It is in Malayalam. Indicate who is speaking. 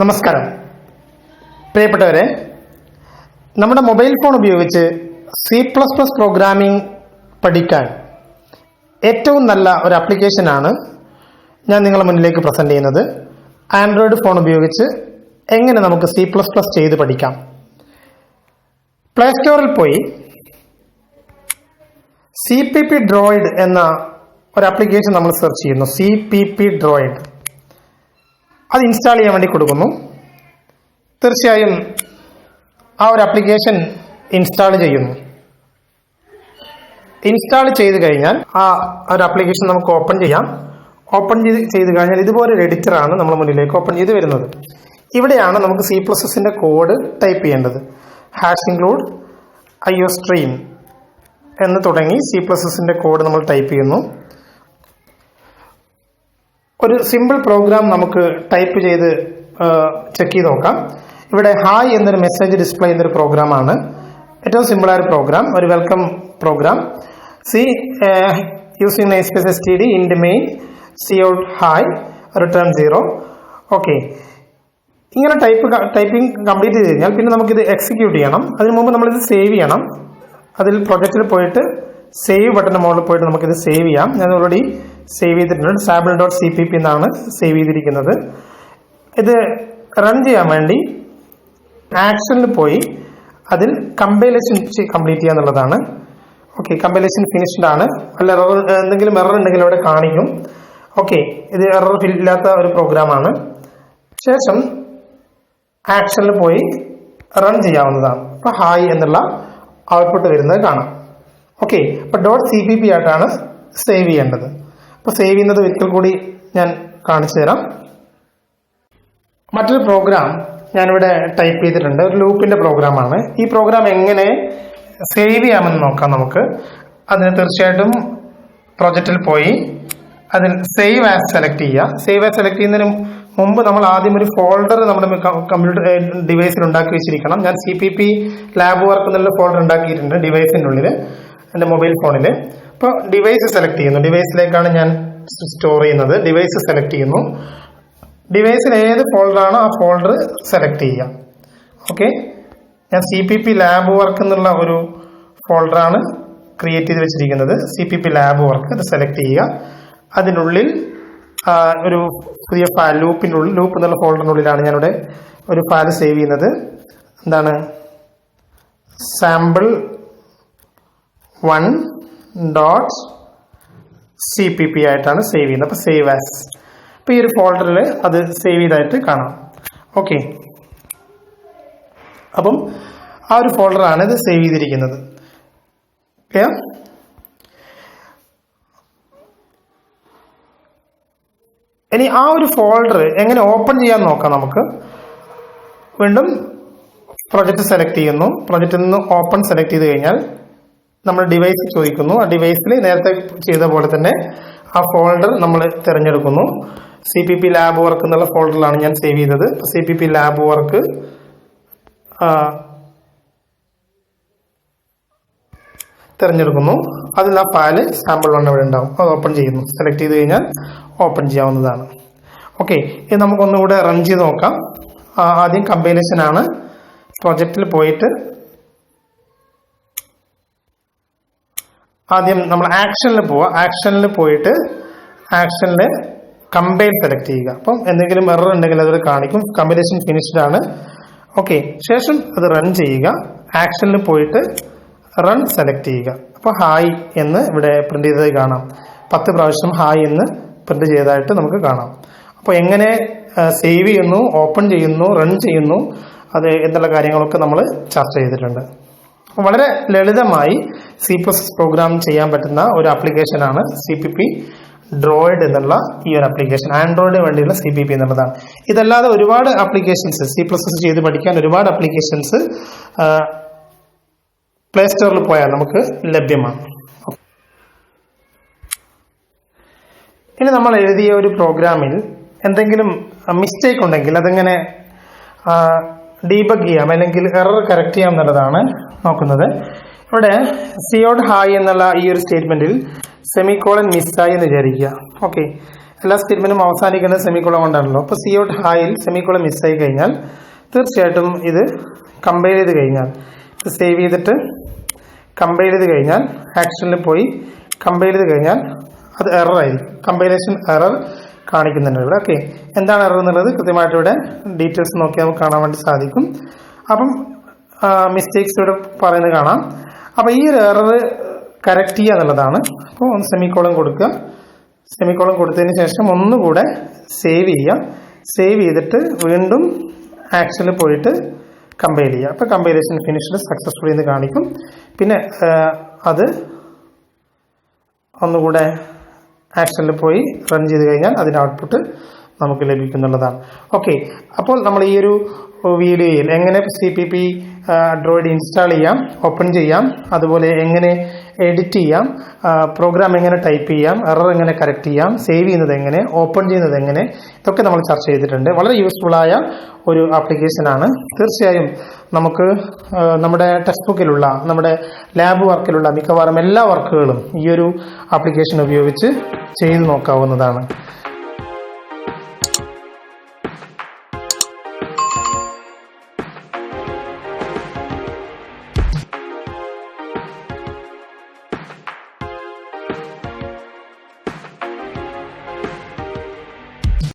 Speaker 1: നമസ്കാരം. പ്രിയപ്പെട്ടവരെ നമ്മുടെ മൊബൈൽ ഫോൺ ഉപയോഗിച്ച് സി പ്ലസ് പ്ലസ് പ്രോഗ്രാമിംഗ് പഠിക്കാൻ ഏറ്റവും നല്ല ഒരു ആപ്ലിക്കേഷനാണ് ഞാൻ നിങ്ങളുടെ മുന്നിലേക്ക് പ്രസന്റ് ചെയ്യുന്നത്. ആൻഡ്രോയിഡ് ഫോൺ ഉപയോഗിച്ച് എങ്ങനെ നമുക്ക് സി പ്ലസ് പ്ലസ് ചെയ്ത് പഠിക്കാം. പ്ലേ സ്റ്റോറിൽ പോയി സി പി പി ഡ്രോയിഡ് എന്ന ഒരു ആപ്ലിക്കേഷൻ നമ്മൾ സെർച്ച് ചെയ്യുന്നു. സി പി പി ഡ്രോയിഡ് അത് ഇൻസ്റ്റാൾ ചെയ്യാൻ വേണ്ടി കൊടുക്കുന്നു. തീർച്ചയായും ആ ഒരു ആപ്ലിക്കേഷൻ ഇൻസ്റ്റാൾ ചെയ്യുന്നു. ഇൻസ്റ്റാൾ ചെയ്ത് കഴിഞ്ഞാൽ ആ ഒരു ആപ്ലിക്കേഷൻ നമുക്ക് ഓപ്പൺ ചെയ്യാം. ഓപ്പൺ ചെയ്ത് ചെയ്ത് കഴിഞ്ഞാൽ ഇതുപോലെ ഒരു എഡിറ്ററാണ് നമ്മുടെ മുന്നിലേക്ക് ഓപ്പൺ ചെയ്ത് വരുന്നത്. ഇവിടെയാണ് നമുക്ക് സി പ്ലസ് എസിന്റെ കോഡ് ടൈപ്പ് ചെയ്യേണ്ടത്. Hash include I O stream എന്ന് തുടങ്ങി സി പ്ലസ് എസിന്റെ കോഡ് നമ്മൾ ടൈപ്പ് ചെയ്യുന്നു. ഒരു സിമ്പിൾ പ്രോഗ്രാം നമുക്ക് ടൈപ്പ് ചെയ്ത് ചെക്ക് ചെയ്ത് നോക്കാം. ഇവിടെ ഹായ് എന്നൊരു മെസ്സേജ് ഡിസ്പ്ലേ ചെയ്യുന്നൊരു പ്രോഗ്രാമാണ് ഏറ്റവും സിമ്പിളായ ഒരു പ്രോഗ്രാം ഒരു welcome program C using namespace S T D int main C out hi return zero okay ഇങ്ങനെ ടൈപ്പ് ടൈപ്പിംഗ് കംപ്ലീറ്റ് ചെയ്ത് കഴിഞ്ഞാൽ പിന്നെ നമുക്കിത് എക്സിക്യൂട്ട് ചെയ്യണം. അതിന് മുമ്പ് നമ്മളിത് സേവ് ചെയ്യണം. അതിൽ പ്രൊജക്റ്റിൽ പോയിട്ട് സേവ് ബട്ടന്റെ മുകളിൽ പോയിട്ട് നമുക്കിത് സേവ് ചെയ്യാം. ഞാൻ ഓൾറെഡി സേവ് ചെയ്തിട്ടുണ്ട്. Sample dot C P P എന്നാണ് സേവ് ചെയ്തിരിക്കുന്നത്. ഇത് റൺ ചെയ്യാൻ വേണ്ടി ആക്ഷനിൽ പോയി അതിൽ കമ്പൈലേഷൻ കംപ്ലീറ്റ് ചെയ്യുക എന്നുള്ളതാണ്. ഓക്കെ കമ്പൈലേഷൻ ഫിനിഷ്ഡ് ആണ്. അല്ല എന്തെങ്കിലും എറർ ഉണ്ടെങ്കിൽ അവിടെ കാണിക്കും. ഓക്കെ ഇത് എറർ ഇല്ലാത്ത ഒരു പ്രോഗ്രാമാണ് ശേഷം ആക്ഷനിൽ പോയി റൺ ചെയ്യാവുന്നതാണ്. അപ്പോൾ ഹായ് എന്നുള്ള ഔട്ട്പുട്ട് വരുന്നത് കാണാം. ഓക്കെ അപ്പോൾ ഡോട്ട് സി പി പി ആയിട്ടാണ് സേവ് ചെയ്യേണ്ടത്. അപ്പൊ സേവ് ചെയ്യുന്നത് ഒരിക്കൽ കൂടി ഞാൻ കാണിച്ചു തരാം. മറ്റൊരു പ്രോഗ്രാം ഞാനിവിടെ ടൈപ്പ് ചെയ്തിട്ടുണ്ട്. ഒരു ലൂപ്പിന്റെ പ്രോഗ്രാമാണ് ഈ പ്രോഗ്രാം എങ്ങനെ സേവ് ചെയ്യാമെന്ന് നോക്കാം നമുക്ക്. അതിന് തീർച്ചയായിട്ടും പ്രൊജക്റ്റിൽ പോയി. അതിൽ സേവ് ആസ് സെലക്ട് ചെയ്യുക. സേവ് ആസ് സെലക്ട് ചെയ്യുന്നതിന് മുമ്പ് നമ്മൾ ആദ്യം ഒരു ഫോൾഡർ നമ്മുടെ കമ്പ്യൂട്ടർ ഡിവൈസിൽ ഉണ്ടാക്കി വെച്ചിരിക്കണം. ഞാൻ C P P lab work എന്നുള്ള ഫോൾഡർ ഉണ്ടാക്കിയിട്ടുണ്ട് ഡിവൈസിന്റെ ഉള്ളിൽ എന്റെ മൊബൈൽ ഫോണിൽ അപ്പോൾ ഡിവൈസ് സെലക്ട് ചെയ്യുന്നു. ഡിവൈസിലേക്കാണ് ഞാൻ സ്റ്റോർ ചെയ്യുന്നത്. ഡിവൈസ് സെലക്ട് ചെയ്യുന്നു. ഡിവൈസിൽ ഏത് ഫോൾഡറാണോ ആ ഫോൾഡർ സെലക്ട് ചെയ്യുക. ഓക്കെ ഞാൻ C P P lab work എന്നുള്ള ഒരു ഫോൾഡറാണ് ക്രിയേറ്റ് ചെയ്ത് വെച്ചിരിക്കുന്നത്. C P P lab work ഇത് സെലക്ട് ചെയ്യുക. അതിനുള്ളിൽ ഒരു പുതിയ ഫയൽ ലൂപ്പിന്റെ ഉള്ളിൽ ലൂപ്പ് എന്നുള്ള ഫോൾഡറിനുള്ളിലാണ് ഞാനിവിടെ ഒരു ഫയൽ സേവ് ചെയ്യുന്നത്. എന്താണ്? Sample one dot C P P ആയിട്ടാണ് സേവ് ചെയ്യുന്നത്. അപ്പോൾ സേവ് ആസ് അപ്പോൾ ഈ ഒരു ഫോൾഡറിൽ അത് സേവ് ചെയ്തായിട്ട് കാണാം. ഓക്കെ അപ്പം ആ ഒരു ഫോൾഡറാണ് ഇത് സേവ് ചെയ്തിരിക്കുന്നത്. ഓക്കെ ഇനി ആ ഒരു ഫോൾഡർ എങ്ങനെ ഓപ്പൺ ചെയ്യാൻ നോക്കാം നമുക്ക്? വീണ്ടും പ്രൊജക്റ്റ് സെലക്ട് ചെയ്യുന്നു. പ്രൊജക്റ്റിൽ നിന്ന് ഓപ്പൺ സെലക്ട് ചെയ്ത് കഴിഞ്ഞാൽ നമ്മൾ ഡിവൈസ് ചോദിക്കുന്നു. ആ ഡിവൈസിൽ നേരത്തെ ചെയ്ത പോലെ തന്നെ ആ ഫോൾഡർ നമ്മൾ തിരഞ്ഞെടുക്കുന്നു. C P P lab work എന്നുള്ള ഫോൾഡറിലാണ് ഞാൻ സേവ് ചെയ്തത്. C P P lab work തിരഞ്ഞെടുക്കുന്നു. അതിൽ ആ ഫയൽ സാമ്പിൾ വൺ അവിടെ ഉണ്ടാവും? അത് ഓപ്പൺ ചെയ്യുന്നു. സെലക്ട് ചെയ്ത് കഴിഞ്ഞാൽ ഓപ്പൺ ചെയ്യാവുന്നതാണ്. ഓക്കെ ഇത് നമുക്കൊന്നുകൂടെ റൺ ചെയ്ത് നോക്കാം. ആദ്യം കമ്പൈലേഷനാണ് പ്രൊജക്റ്റിൽ പോയിട്ട് ആദ്യം നമ്മൾ ആക്ഷനിൽ പോവുക ആക്ഷനിൽ പോയിട്ട് ആക്ഷനിൽ കമ്പൈൽ സെലക്ട് ചെയ്യുക. അപ്പം എന്തെങ്കിലും എറർ ഉണ്ടെങ്കിൽ അതൊരു കാണിക്കും. കമ്പൈലേഷൻ ഫിനിഷ്ഡ് ആണ്. ഓക്കെ ശേഷം അത് റൺ ചെയ്യുക. ആക്ഷനിൽ പോയിട്ട് റൺ സെലക്ട് ചെയ്യുക. അപ്പോൾ ഹായ് എന്ന് ഇവിടെ പ്രിന്റ് ചെയ്തതായി കാണാം. പത്ത് പ്രാവശ്യം ഹായ് എന്ന് പ്രിന്റ് ചെയ്തതായിട്ട് നമുക്ക് കാണാം. അപ്പോൾ എങ്ങനെ സേവ് ചെയ്യുന്നു ഓപ്പൺ ചെയ്യുന്നു റൺ ചെയ്യുന്നു അത് എന്നുള്ള കാര്യങ്ങളൊക്കെ നമ്മൾ ചർച്ച ചെയ്തിട്ടുണ്ട്. വളരെ ലളിതമായി സി പ്ലസ് പ്രോഗ്രാം ചെയ്യാൻ പറ്റുന്ന ഒരു ആപ്ലിക്കേഷനാണ് സി പി പി ഡ്രോയിഡ് എന്നുള്ള ഈ ഒരു ആപ്ലിക്കേഷൻ ആൻഡ്രോയിഡ് വേണ്ടിയുള്ള സി പി പി എന്നുള്ളതാണ്. ഇതല്ലാതെ ഒരുപാട് ആപ്ലിക്കേഷൻസ് സി പ്ലസ് എസ് ചെയ്ത് പഠിക്കാൻ ഒരുപാട് ആപ്ലിക്കേഷൻസ് പ്ലേ സ്റ്റോറിൽ പോയാൽ നമുക്ക് ലഭ്യമാണ്. ഇനി നമ്മൾ എഴുതിയ ഒരു പ്രോഗ്രാമിൽ എന്തെങ്കിലും മിസ്റ്റേക്ക് ഉണ്ടെങ്കിൽ അതെങ്ങനെ ഡീബഗ് ചെയ്യാം അല്ലെങ്കിൽ എറർ കറക്റ്റ് ചെയ്യാം എന്നുള്ളതാണ് നോക്കുന്നത്. ഇവിടെ സിയോഡ് ഹായ് എന്നുള്ള ഈ ഒരു സ്റ്റേറ്റ്മെന്റിൽ സെമിക്കോളൻ മിസ്സായി എന്ന് വിചാരിക്കുക. ഓക്കെ എല്ലാ സ്റ്റേറ്റ്മെന്റും അവസാനിക്കുന്നത് സെമിക്കോളം കൊണ്ടാണല്ലോ. അപ്പോൾ ഔട്ട് ഹായിൽ സെമിക്കോളം മിസ്സായി കഴിഞ്ഞാൽ തീർച്ചയായിട്ടും ഇത് കമ്പയർ ചെയ്ത് കഴിഞ്ഞാൽ ഇത് സേവ് ചെയ്തിട്ട് കമ്പയർ ചെയ്ത് കഴിഞ്ഞാൽ ആക്ഷനിൽ പോയി കമ്പയർ ചെയ്ത് കഴിഞ്ഞാൽ അത് എറർ ആയിരിക്കും. കമ്പൈലേഷൻ എറർ കാണിക്കുന്നുണ്ട്. ഇവിടെ ഓക്കെ എന്താണ് എറർ എന്നുള്ളത് കൃത്യമായിട്ട് ഇവിടെ ഡീറ്റെയിൽസ് നോക്കിയാൽ നമുക്ക് കാണാൻ വേണ്ടി സാധിക്കും. അപ്പം മിസ്റ്റേക്സ് ഇവിടെ പറയുന്നത് കാണാം. അപ്പോൾ ഈ ഒരു എറർ കറക്റ്റ് ചെയ്യുക എന്നുള്ളതാണ്. അപ്പോൾ ഒന്ന് സെമിക്കോളം കൊടുക്കുക. സെമിക്കോളം കൊടുത്തതിന് ശേഷം ഒന്നുകൂടെ സേവ് ചെയ്യുക. സേവ് ചെയ്തിട്ട് വീണ്ടും ആക്ഷനിൽ പോയിട്ട് കമ്പൈൽ ചെയ്യുക. അപ്പോൾ കമ്പൈലേഷൻ ഫിനിഷ്ഡ് സക്സസ്ഫുള്ളി എന്ന് കാണിക്കും. പിന്നെ അത് ഒന്നുകൂടെ ആക്ഷനിൽ പോയി റൺ ചെയ്ത് കഴിഞ്ഞാൽ അതിന്റെ ഔട്ട്പുട്ട് നമുക്ക് ലഭിക്കുന്നുള്ളതാണ്. ഓക്കെ അപ്പോൾ നമ്മൾ ഈ ഒരു വീഡിയോയിൽ എങ്ങനെ സി പി ഇൻസ്റ്റാൾ ചെയ്യാം ഓപ്പൺ ചെയ്യാം അതുപോലെ എങ്ങനെ എഡിറ്റ് ചെയ്യാം. പ്രോഗ്രാം എങ്ങനെ ടൈപ്പ് ചെയ്യാം. എറർ എങ്ങനെ കറക്റ്റ് ചെയ്യാം. സേവ് ചെയ്യുന്നത് എങ്ങനെ? ഓപ്പൺ ചെയ്യുന്നത് എങ്ങനെ? ഇതൊക്കെ നമ്മൾ ചർച്ച ചെയ്തിട്ടുണ്ട്. വളരെ യൂസ്ഫുൾ ആയ ഒരു ആപ്ലിക്കേഷനാണ് തീർച്ചയായും നമുക്ക് നമ്മുടെ ടെക്സ്റ്റ് ബുക്കിലുള്ള നമ്മുടെ ലാബ് വർക്കിലുള്ള മിക്കവാറും എല്ലാ വർക്കുകളും ഈ ഒരു ആപ്ലിക്കേഷൻ ഉപയോഗിച്ച് ചെയ്തു നോക്കാവുന്നതാണ്.